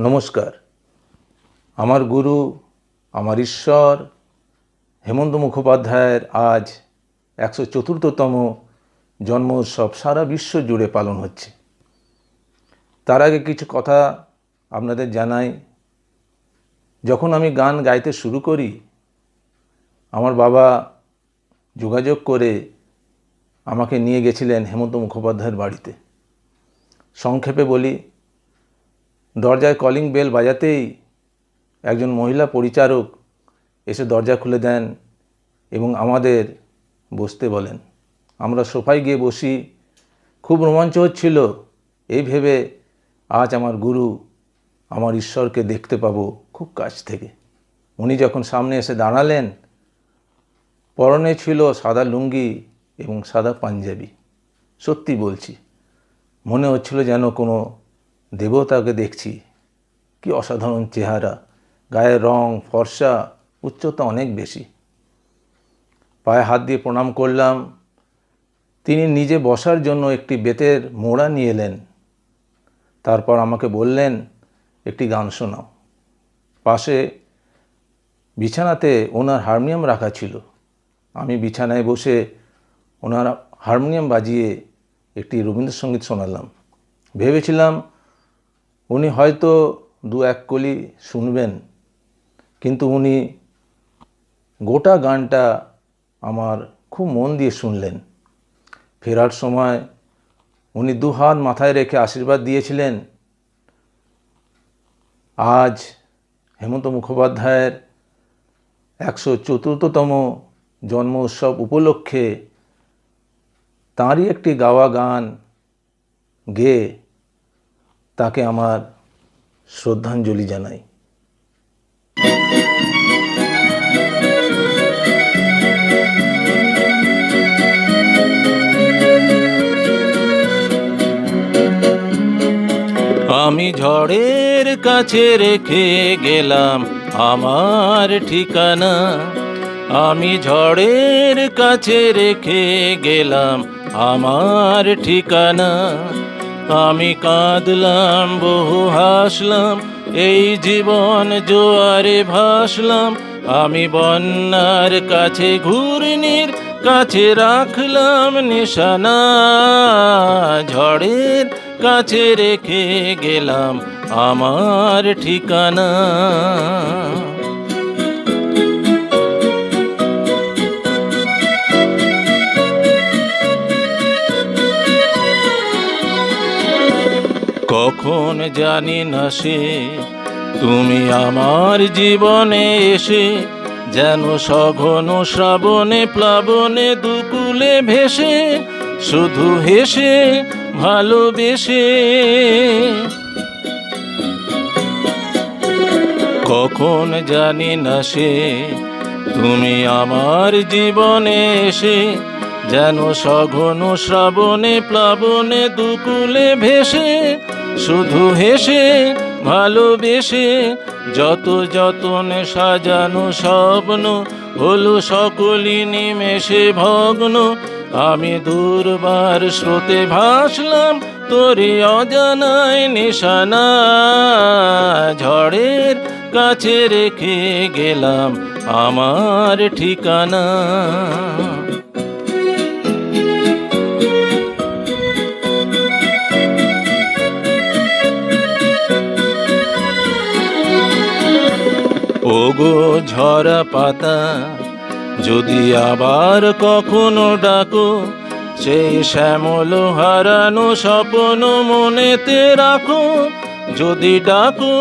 নমস্কার। আমার গুরু, আমার ঈশ্বর, হেমন্ত মুখোপাধ্যায়ের আজ একশো চতুর্থতম জন্ম উৎসব সারা বিশ্ব জুড়ে পালন হচ্ছে। তার আগে কিছু কথা আপনাদের জানাই। যখন আমি গান গাইতে শুরু করি, আমার বাবা যোগাযোগ করে আমাকে নিয়ে গেছিলেন হেমন্ত মুখোপাধ্যায়ের বাড়িতে। সংক্ষেপে বলি দরজায় কলিং বেল বাজাতেই একজন মহিলা পরিচারক এসে দরজা খুলে দেন এবং আমাদের বসতে বলেন। আমরা সোফায় গিয়ে বসি। খুব রোমাঞ্চ হচ্ছিল। এই ভেবে আজ আমার গুরু আমার ঈশ্বরকে দেখতে পাবো খুব কাছ থেকে। উনি যখন সামনে এসে দাঁড়ালেন, পরনে ছিল সাদা লুঙ্গি এবং সাদা পাঞ্জাবি। সত্যি বলছি, মনে হচ্ছিল যেন কোনো দেবতাকে দেখছি। কি অসাধারণ চেহারা, গায়ের রং, ফর্সা, উচ্চতা অনেক বেশি। পায়ে হাত দিয়ে প্রণাম করলাম। তিনি নিজে বসার জন্য একটি বেতের মোড়া নিয়ে এলেন। তারপর আমাকে বললেন, একটি গান শোনাও। পাশে বিছানাতে ওনার হারমোনিয়াম রাখা ছিল। আমি বিছানায় বসে ওনার হারমোনিয়াম বাজিয়ে একটি রবীন্দ্রসঙ্গীত শোনালাম। ভেবেছিলাম উনি হয়তো দু এক কলি শুনবেন, কিন্তু উনি গোটা গানটা আমার খুব মন দিয়ে শুনলেন। ফেরার সময় উনি দু হাত মাথায় রেখে আশীর্বাদ দিয়েছিলেন। আজ হেমন্ত মুখোপাধ্যায়ের একশো চতুর্থতম জন্ম উৎসব উপলক্ষে তাঁরই একটি গাওয়া গান গেয়ে তাকে আমার শ্রদ্ধাঞ্জলি জানাই। আমি ঝড়ের কাছে রেখে গেলাম আমার ঠিকানা। আমি ঝড়ের কাছে রেখে গেলাম আমার ঠিকানা। আমি কাঁদলাম, বহু হাসলাম, এই জীবন জোয়ারে ভাসলাম। আমি বন্যার কাছে ঘূর্ণির কাছে রাখলাম নিশানা, ঝড়ের কাছে রেখে গেলাম আমার ঠিকানা। কখন জানি না সে? তুমি আমার জীবনে এসে যেন সঘন শ্রাবণে, প্লাবনে দুকুলে ভেসে শুধু হেসে ভালোবেসে। কখন জানি না সে? তুমি আমার জীবনে এসে যেন সঘন শ্রাবণে, প্লাবনে দুকুলে ভেসে শুধু হেসে, ভালোবেসে, যত যতনে সাজানো স্বপ্ন, হলো সকলই নিমেষে ভগ্ন। আমি দুর্বার স্রোতে ভাসলাম, তোরে অজানায় নিশানা। ঝড়ের কাছে রেখে গেলাম আমার ঠিকানা। ওগো ঝরা পাতা, যদি আবার কখনো ডাকো সেই শ্যামল হারানো স্বপ্ন মনেতে রাখো। যদি ডাকো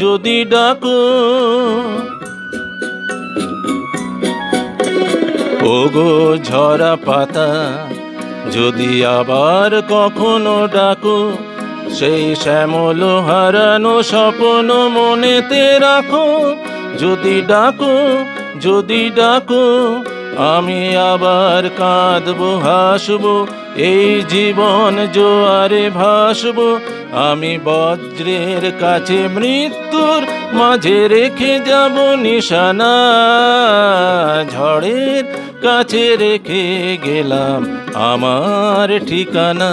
যদি ডাকো। ওগো ঝরা পাতা, যদি আবার কখনো ডাকো, সেই শ্যামল হারানো স্বপ্ন মনেতে রাখো। যদি ডাকো যদি ডাকো, আমি আবার কাঁদবো, হাসবো, এই জীবন জোয়ারে ভাসবো। আমি বজ্রের কাছে মৃত্যুর মাঝে রেখে যাব নিশানা। ঝড়ের কাছে রেখে গেলাম আমার ঠিকানা।